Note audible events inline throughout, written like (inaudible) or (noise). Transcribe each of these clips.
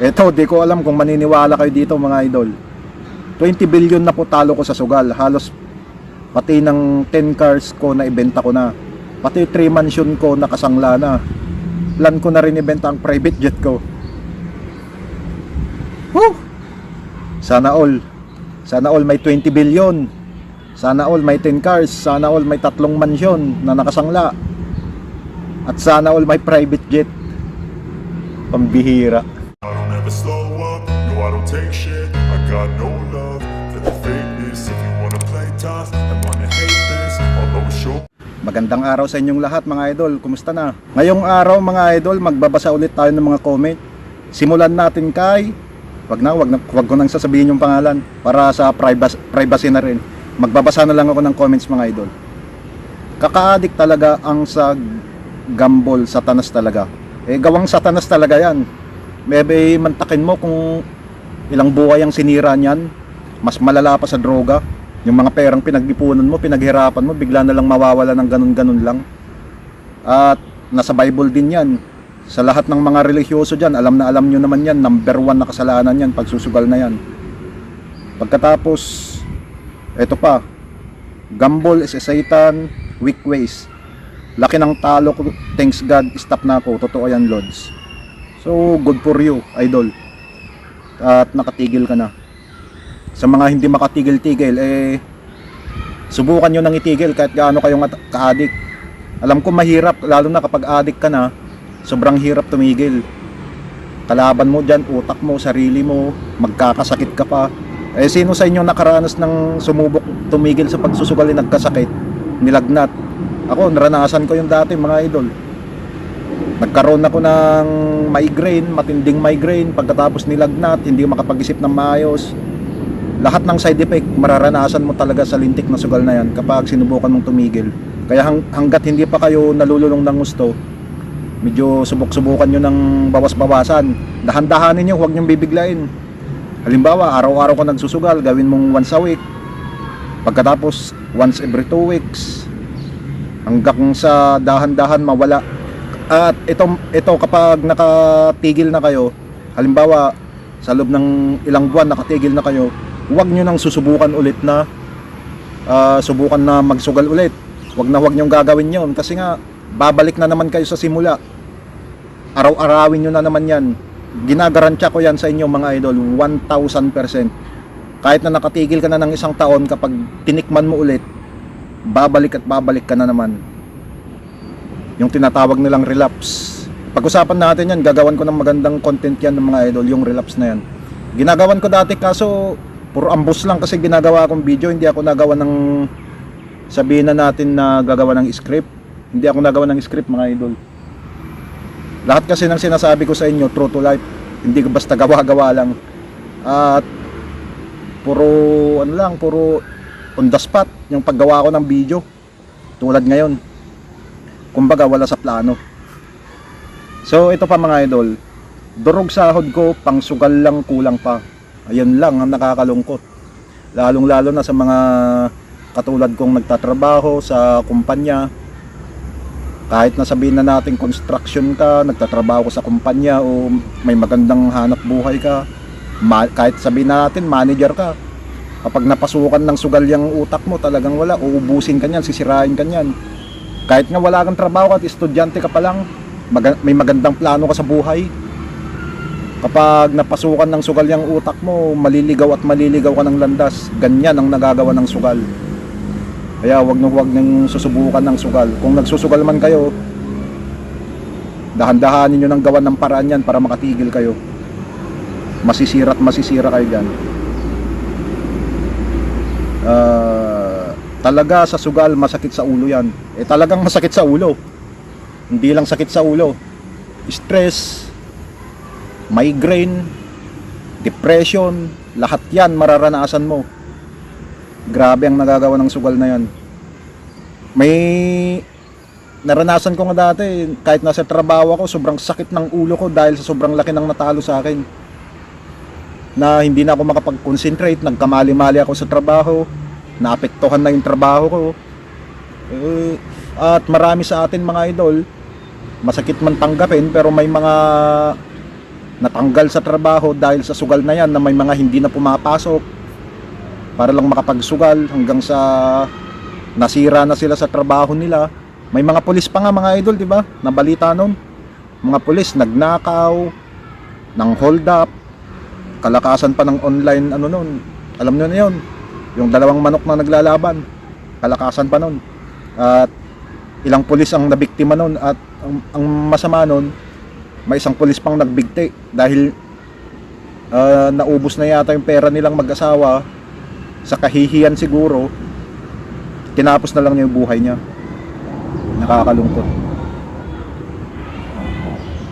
Eto, di ko alam kung maniniwala kayo dito mga idol. 20 billion na po talo ko sa sugal. Halos pati ng 10 cars ko na ibenta ko na. Pati 3 mansion ko nakasangla na. Plan ko na rin ibenta ang private jet ko. Woo! Sana all. Sana all may 20 billion. Sana all may 10 cars. Sana all may tatlong mansion na nakasangla. At sana all may private jet. Pambihira. Fakeness If you wanna play tough and wanna hate this I'll always show Magandang araw sa inyong lahat mga idol. Kumusta na? Ngayong araw mga idol, magbabasa ulit tayo ng mga comment. Simulan natin kay Wag na, wag na, wag ko nang sasabihin yung pangalan para sa privacy, privacy na rin. Magbabasa na lang ako ng comments mga idol. Kakaadik talaga ang sa gambol, satanas talaga. Eh gawang satanas talaga 'yan. Maybe mantakin mo kung ilang buhay ang sinira niyan. Mas malala pa sa droga. Yung mga perang pinag-ipunan mo, pinaghirapan mo, bigla na lang mawawala ng ganun-ganun lang. At nasa Bible din yan. Sa lahat ng mga religyoso dyan, alam na alam nyo naman yan, number one na kasalanan yan, pagsusugal na yan. Pagkatapos, eto pa, Gamble is a Satan, weak ways. Laki ng talo ko, thanks God, stop na ako, totoo yan, Lods. So, good for you, idol. At nakatigil ka na sa mga hindi makatigil-tigil eh subukan nyo nang itigil kahit gaano kayong ka-addict. Alam ko mahirap lalo na kapag addict ka na sobrang hirap tumigil. Kalaban mo dyan utak mo, sarili mo magkakasakit ka pa. Eh sino sa inyo nakaranas ng sumubok tumigil sa pagsusugal na nagkasakit? Nilagnat. Ako naranasan ko yung dati mga idol. Nagkaroon ako ng migraine matinding migraine. Pagkatapos nilagnat hindi makapag-isip ng maayos lahat ng side effect mararanasan mo talaga sa lintik na sugal na yan kapag sinubukan mong tumigil. Kaya hang, hanggat hindi pa kayo nalululong ng gusto, medyo subok-subukan nyo ng bawas-bawasan. Dahan-dahanin nyo, huwag nyo bibiglain. Halimbawa, araw-araw ko nagsusugal, gawin mong once a week. Pagkatapos, once every two weeks. Hanggang sa dahan-dahan mawala. At ito, ito kapag nakatigil na kayo, halimbawa, sa loob ng ilang buwan nakatigil na kayo, huwag nyo nang susubukan ulit na ah, subukan na magsugal ulit. Huwag na huwag nyo gagawin yon kasi nga babalik na naman kayo sa simula. Araw-arawin nyo na naman yan. Ginagarantiya ko yan sa inyo mga idol, 1000%. Kahit na nakatigil ka na ng isang taon kapag tinikman mo ulit, babalik at babalik ka na naman. Yung tinatawag nilang relapse. Pag-usapan natin yan, gagawan ko ng magandang content yan ng mga idol, yung relapse na yan. Ginagawan ko dati kaso puro ambos lang kasi ginagawa akong video, hindi ako nagawa ng sabihin na natin na gagawa ng script. Hindi ako nagawa ng script mga idol. Lahat kasi ng sinasabi ko sa inyo, true to life. Hindi ko basta gawa-gawa lang. At puro ano lang, puro on the spot yung paggawa ko ng video. Tulad ngayon. Kumbaga wala sa plano. So ito pa mga idol, durog sahod ko, pang sugal lang kulang pa. Ayun lang ang nakakalungkot. Lalong lalo na sa mga katulad kong nagtatrabaho sa kumpanya. Kahit na sabihin na natin construction ka, nagtatrabaho ka sa kumpanya o may magandang hanap buhay ka, ma- kahit sabihin na natin manager ka, kapag napasukan ng sugal yung utak mo, talagang wala, uubusin ka niyan, sisirain ka niyan. Kahit nga wala kang trabaho at estudyante ka pa lang, maga- may magandang plano ka sa buhay, kapag napasukan ng sugal yung utak mo, maliligaw at maliligaw ka ng landas. Ganyan ang nagagawa ng sugal. Kaya wag na wag nang susubukan ng sugal. Kung nagsusugal man kayo, dahan-dahanin nyo ng gawan ng paraan yan para makatigil kayo. Masisira at masisira kayo dyan. Ah, talaga sa sugal, masakit sa ulo yan. Eh talagang masakit sa ulo. Hindi lang sakit sa ulo. Stress, migraine, depression, lahat yan mararanasan mo. Grabe ang nagagawa ng sugal na yan. May naranasan ko nga dati, kahit nasa trabaho ako, sobrang sakit ng ulo ko dahil sa sobrang laki ng natalo sa akin. Na hindi na ako makapag-concentrate, nagkamali-mali ako sa trabaho, naapektuhan na yung trabaho ko. Eh, at marami sa atin mga idol, masakit man tanggapin pero may mga natanggal sa trabaho dahil sa sugal na yan na may mga hindi na pumapasok para lang makapagsugal hanggang sa nasira na sila sa trabaho nila. May mga pulis pa nga mga idol, di ba? Nabalita nun. Mga pulis nagnakaw, ng hold up, kalakasan pa ng online ano nun. Alam nyo na yun. Yung dalawang manok na naglalaban, kalakasan pa nun. At ilang pulis ang nabiktima nun at ang, ang masama nun, may isang pulis pang nagbigti dahil ah, naubos na yata yung pera nilang mag-asawa sa kahihiyan siguro. Tinapos na lang niya yung buhay niya. Nakakalungkot.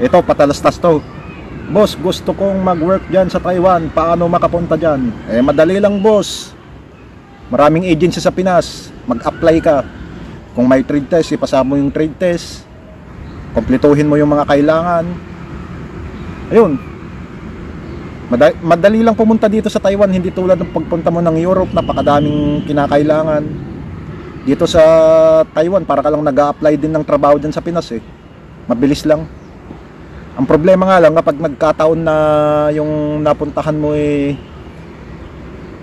Ito patalastas to. Boss gusto kong mag-work dyan sa Taiwan. Paano makapunta dyan? Eh madali lang boss. Maraming agency sa Pinas. Mag-apply ka. Kung may trade test ipasa mo yung trade test kompletuhin mo yung mga kailangan. Ayun. Madali, lang pumunta dito sa Taiwan hindi tulad ng pagpunta mo ng Europe napakadaming kinakailangan. Dito sa Taiwan para ka lang nag apply din ng trabaho dyan sa Pinas eh. Mabilis lang. Ang problema nga lang kapag nagkataon na yung napuntahan mo eh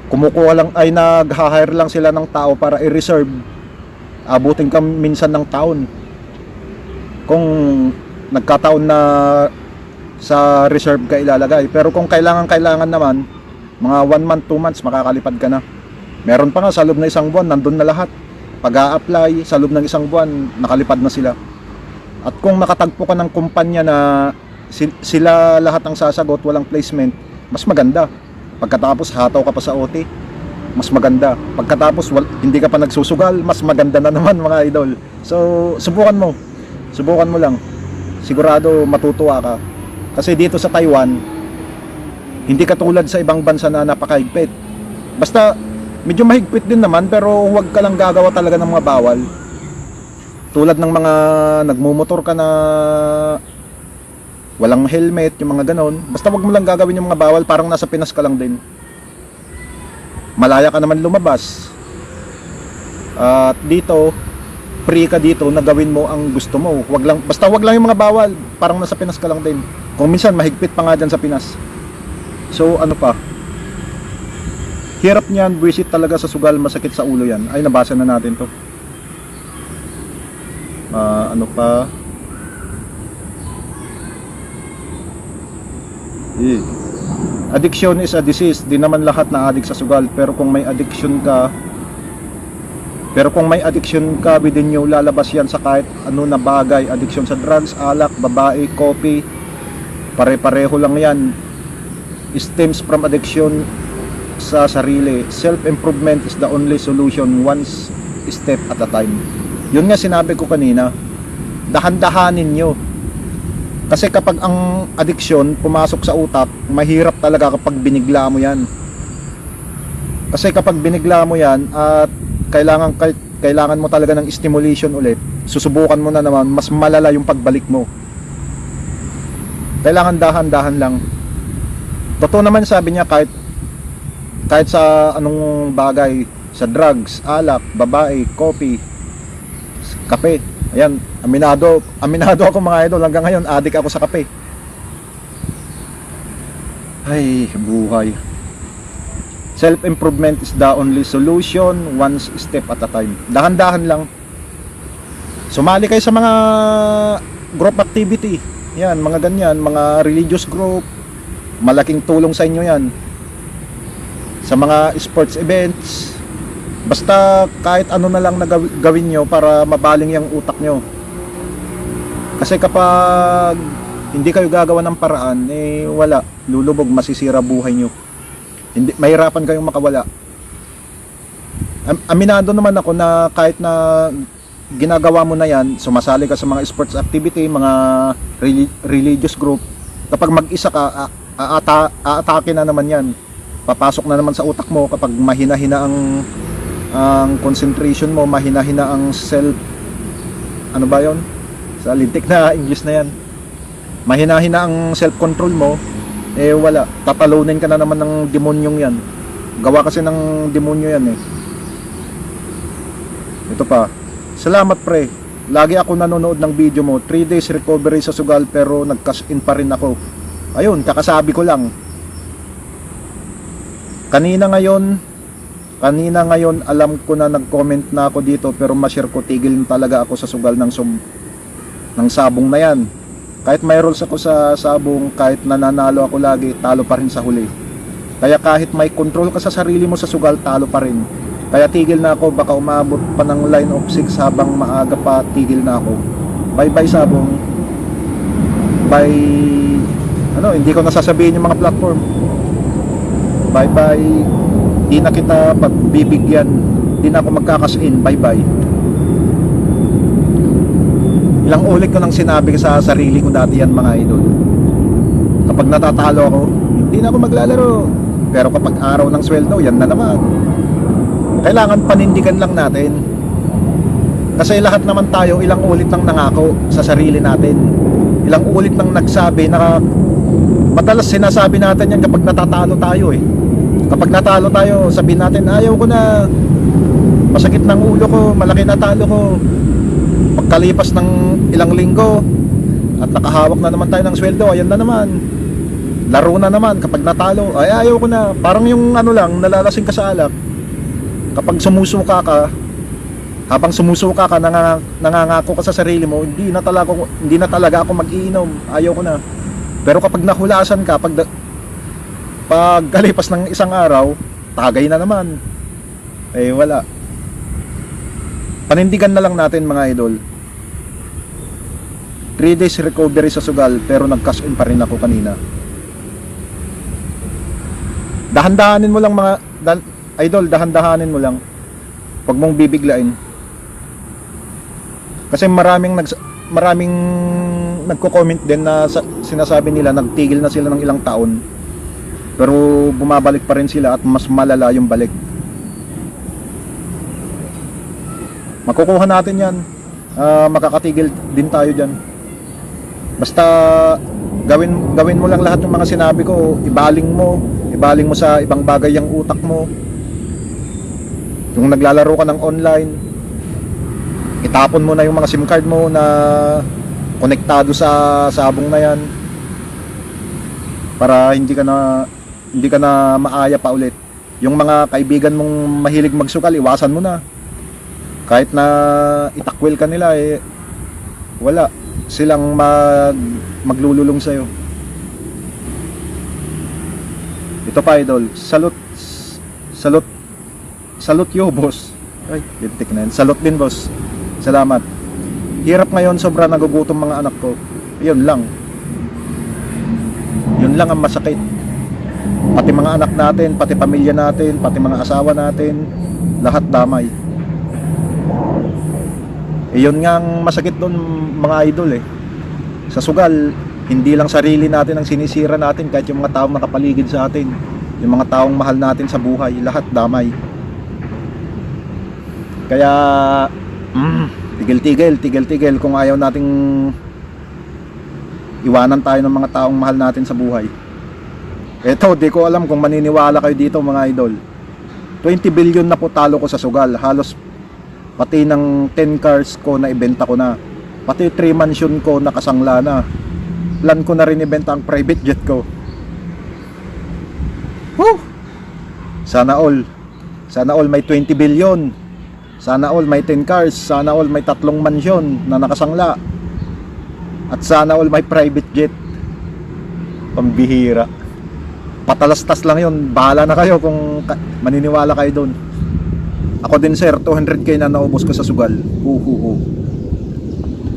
kumukuha lang ay nag-hire lang sila ng tao para i-reserve. Abutin ka minsan ng taon kung nagkataon na sa reserve ka ilalagay. Pero kung kailangan kailangan naman mga 1 month 2 months makakalipad ka na. Meron pa nga sa loob ng isang buwan nandun na lahat. Pag apply sa loob ng isang buwan nakalipad na sila. At kung nakatagpo ka ng kumpanya na si- sila lahat ang sasagot walang placement mas maganda. Pagkatapos hataw ka pa sa OT mas maganda. Pagkatapos hindi ka pa nagsusugal mas maganda na naman mga idol. So subukan mo subukan mo lang. Sigurado matutuwa ka. Kasi dito sa Taiwan hindi katulad sa ibang bansa na napakahigpit. Basta medyo mahigpit din naman pero huwag ka lang gagawa talaga ng mga bawal. Tulad ng mga nagmumotor ka na walang helmet, yung mga ganon. Basta wag mo lang gagawin yung mga bawal parang nasa Pinas ka lang din. Malaya ka naman lumabas. At dito free ka dito na gawin mo ang gusto mo. Wag lang, basta wag lang yung mga bawal. Parang nasa Pinas ka lang din. Kung minsan mahigpit pa nga dyan sa Pinas. So ano pa? Hirap niyan visit talaga sa sugal masakit sa ulo yan. Ay nabasa na natin to. Ah, ano pa? Eh. Addiction is a disease. Di naman lahat na addict sa sugal. Pero kung may addiction ka, pero kung may addiction ka within you, lalabas yan sa kahit ano na bagay. Addiction sa drugs, alak, babae, coffee, pare-pareho lang yan. Stems from addiction sa sarili. Self-improvement is the only solution one step at a time. Yun nga sinabi ko kanina, dahan-dahanin nyo. Kasi kapag ang addiction pumasok sa utak, mahirap talaga kapag binigla mo yan. Kasi kapag binigla mo yan at kailangan kailangan mo talaga ng stimulation ulit, susubukan mo na naman, mas malala yung pagbalik mo. Kailangan dahan-dahan lang. Totoo naman sabi niya kahit kahit sa anong bagay, sa drugs, alak, babae, coffee, kape. Ayan, aminado, aminado ako mga idol hanggang ngayon, adik ako sa kape. Ay, buhay. Self-improvement is the only solution, one step at a time. Dahan-dahan lang. Sumali kayo sa mga group activity. Yan, mga ganyan, mga religious group. Malaking tulong sa inyo yan. Sa mga sports events. Basta kahit ano na lang na gawi- gawin nyo para mabaling yung utak nyo. Kasi kapag hindi kayo gagawa ng paraan, eh wala. Lulubog, masisira buhay nyo. Hindi, mahirapan kayong makawala. Am- Aminado naman ako na kahit na ginagawa mo na yan, sumasali ka sa mga sports activity, mga reli- religious group, kapag mag-isa ka, aatake na naman yan. Papasok na naman sa utak mo kapag mahina-hina ang ang concentration mo, mahina-hina ang self ano ba yon Sa lintik na English na yan. Mahina-hina ang self-control mo, eh wala. Tatalunin ka na naman ng demonyong yan. Gawa kasi ng demonyo yan eh. Ito pa. Salamat pre. Lagi ako nanonood ng video mo. 3 days recovery sa sugal pero nag-cash in pa rin ako. Ayun, kakasabi ko lang. Kanina ngayon, kanina ngayon alam ko na nag-comment na ako dito pero ma-share ko tigil talaga ako sa sugal ng sub ng sabong na yan. Kahit may rolls ako sa sabong, kahit nananalo ako lagi, talo pa rin sa huli. Kaya kahit may control ka sa sarili mo sa sugal, talo pa rin. Kaya tigil na ako, baka umabot pa ng line of 6 habang maaga pa, tigil na ako. Bye bye sabong. Bye ano, hindi ko nasasabihin yung mga platform. Bye bye. Di na kita pagbibigyan. Di na ako magkakasin. Bye bye. Ilang ulit ko nang sinabi sa sarili ko dati yan mga idol. Kapag natatalo ako, hindi na ako maglalaro. Pero kapag araw ng sweldo, yan na naman. Kailangan panindigan lang natin. Kasi lahat naman tayo ilang ulit nang nangako sa sarili natin. Ilang ulit nang nagsabi na madalas sinasabi natin yan kapag natatalo tayo eh. Kapag natalo tayo, sabihin natin, ayaw ko na masakit ng ulo ko, malaki na talo ko. Pagkalipas ng ilang linggo at nakahawak na naman tayo ng sweldo, ayan na naman. Laro na naman kapag natalo, ay ayaw ko na. Parang yung ano lang, nalalasing ka sa alak. Kapag sumusuka ka, habang sumusuka ka, nanganga, nangangako ka sa sarili mo, hindi na talaga, hindi na talaga ako mag-iinom. Ayaw ko na. Pero kapag nahulasan ka, pag, da- pag kalipas ng isang araw, tagay na naman. Eh, wala. Panindigan na lang natin mga idol. 3 days recovery sa sugal, pero nag-cash in pa rin ako kanina. Dahan-dahanin mo lang mga dan, idol, dahan-dahanin mo lang. Huwag mong bibiglain. Kasi maraming nags maraming nagko-comment din na sa, sinasabi nila nagtigil na sila ng ilang taon. Pero bumabalik pa rin sila at mas malala yung balik. Makukuha natin 'yan. Ah, makakatigil din tayo diyan. Basta gawin gawin mo lang lahat ng mga sinabi ko, ibaling mo, ibaling mo sa ibang bagay yung utak mo. Yung naglalaro ka ng online, itapon mo na yung mga SIM card mo na konektado sa sabong na yan para hindi ka na hindi ka na maaya pa ulit. Yung mga kaibigan mong mahilig magsukal, iwasan mo na. Kahit na itakwil ka nila eh wala silang mag maglululong sa'yo. Ito pa idol, salute salute salute yo boss. Ay, lintik na yan. Salute din boss. Salamat. Hirap ngayon, sobra nagugutom mga anak ko. Yun lang. Yun lang ang masakit. Pati mga anak natin, pati pamilya natin, pati mga asawa natin, lahat damay. Yun nga ang masakit doon mga idol eh. Sa sugal, hindi lang sarili natin ang sinisira natin kahit yung mga taong nakapaligid sa atin. Yung mga taong mahal natin sa buhay, lahat damay. Kaya, mm, tigil-tigil, tigil-tigil kung ayaw nating iwanan tayo ng mga taong mahal natin sa buhay. Eto, di ko alam kung maniniwala kayo dito mga idol. 20 billion na po talo ko sa sugal. Halos pati ng 10 cars ko na ibenta ko na. Pati 3 mansion ko nakasangla na. Plan ko na rin ibenta ang private jet ko. Woo! Sana all. Sana all may 20 billion. Sana all may 10 cars. Sana all may tatlong mansyon na nakasangla. At sana all may private jet. Pambihira. Patalastas lang yun. Bahala na kayo kung maniniwala kayo doon. Ako din sir, 200k na naubos ko sa sugal. Hu hu hu.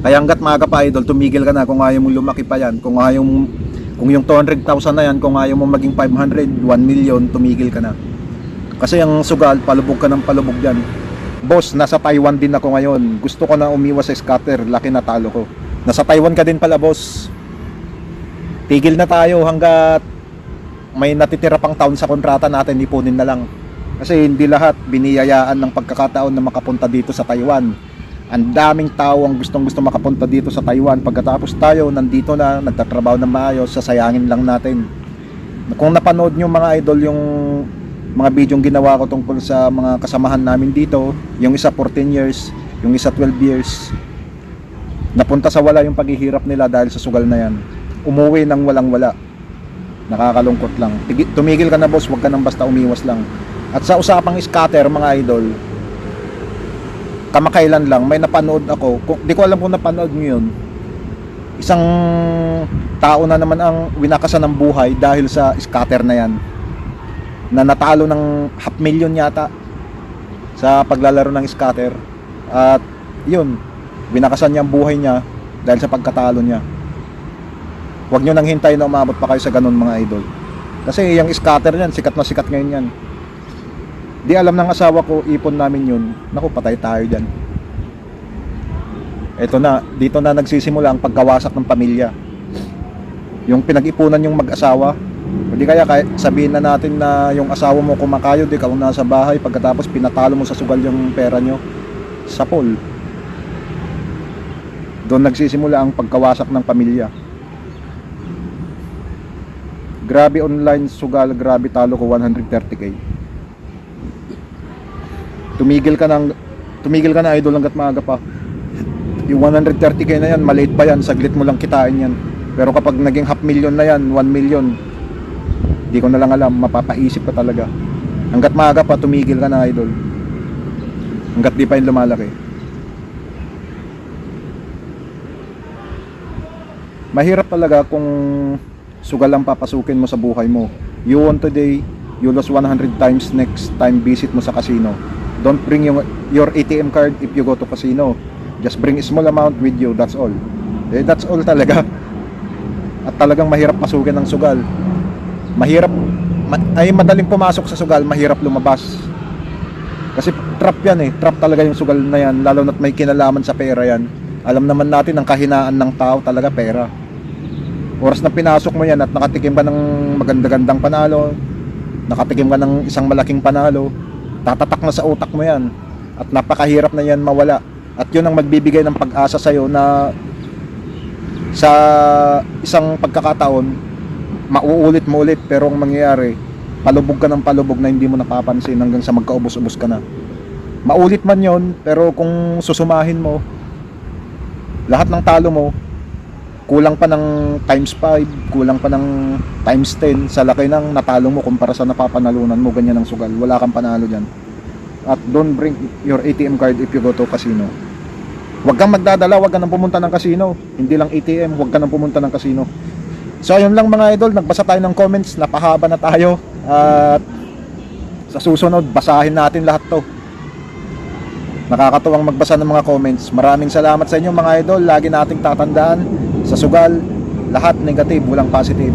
Kaya hanggat maaga pa idol, tumigil ka na kung ayaw mong lumaki pa yan. Kung ayaw mong, kung yung 200,000 na yan, kung ayaw mong maging 500, 1 million, tumigil ka na. Kasi ang sugal, palubog ka ng palubog dyan. Boss, nasa Taiwan din ako ngayon. Gusto ko na umiwas sa scatter, laki na talo ko. Nasa Taiwan ka din pala boss. Tigil na tayo hanggat may natitira pang taon sa kontrata natin, ipunin na lang. Kasi hindi lahat biniyayaan ng pagkakataon na makapunta dito sa Taiwan. Ang daming tao ang gustong gusto makapunta dito sa Taiwan. Pagkatapos tayo nandito na, nagtatrabaho ng maayos, sasayangin lang natin. Kung napanood nyo mga idol yung mga bidyong ginawa ko tungkol sa mga kasamahan namin dito, yung isa 14 years, yung isa 12 years, napunta sa wala yung paghihirap nila dahil sa sugal na yan. Umuwi ng walang wala. Nakakalungkot lang. Tumigil ka na boss, wag ka nang basta umiwas lang. At sa usapang scatter mga idol, kamakailan lang may napanood ako. Kung, di ko alam kung napanood niyo yun. Isang tao na naman ang winakasan ng buhay dahil sa scatter na yan. Na natalo ng half million yata sa paglalaro ng scatter. At yun, winakasan niya ang buhay niya dahil sa pagkatalo niya. Huwag nyo nang hintayin na umabot pa kayo sa ganun mga idol. Kasi yung scatter niyan, sikat na sikat ngayon yan. Di alam ng asawa ko, ipon namin yun. Naku, patay tayo dyan. Ito na, dito na nagsisimula ang pagkawasak ng pamilya. Yung pinag-ipunan yung mag-asawa. Hindi kaya kahit sabihin na natin na yung asawa mo kumakayod, ikaw nasa bahay, pagkatapos pinatalo mo sa sugal yung pera nyo sa pool. Doon nagsisimula ang pagkawasak ng pamilya. Grabe online sugal, grabe talo ko 130k. Tumigil ka ng tumigil ka na idol hanggat maaga pa. Yung 130k na yan, maliit pa yan, saglit mo lang kitain yan. Pero kapag naging half million na yan, 1 million, di ko na lang alam, mapapaisip ka talaga. Hanggat maaga pa, tumigil ka na idol. Hanggat di pa yung lumalaki. Mahirap talaga kung sugal ang papasukin mo sa buhay mo. You won today, you lose 100 times next time visit mo sa casino. Don't bring yung, your ATM card if you go to casino. Just bring a small amount with you, that's all. Eh, that's all talaga. (laughs) At talagang mahirap pasukin ng sugal. Mahirap, ma- ay madaling pumasok sa sugal, mahirap lumabas. Kasi trap yan eh, trap talaga yung sugal na yan, lalo na't may kinalaman sa pera yan. Alam naman natin ang kahinaan ng tao talaga pera. Oras na pinasok mo yan at nakatikim ka ng maganda-gandang panalo, nakatikim ka ng isang malaking panalo, tatatak na sa utak mo yan. At napakahirap na yan mawala. At yun ang magbibigay ng pag-asa sa'yo na sa isang pagkakataon, mauulit mo ulit pero ang mangyayari, palubog ka ng palubog na hindi mo napapansin hanggang sa magkaubos-ubos ka na. Maulit man yon pero kung susumahin mo, lahat ng talo mo, kulang pa ng times 5, kulang pa ng times 10 sa laki ng natalo mo kumpara sa napapanalunan mo, ganyan ang sugal. Wala kang panalo dyan. At don't bring your ATM card if you go to casino. Huwag kang magdadala, huwag ka nang pumunta ng casino. Hindi lang ATM, huwag ka nang pumunta ng casino. So ayun lang mga idol, nagbasa tayo ng comments, napahaba na tayo. At sa susunod, basahin natin lahat to. Nakakatuwang magbasa ng mga comments. Maraming salamat sa inyo mga idol. Lagi nating tatandaan sa sugal, lahat negative, walang positive.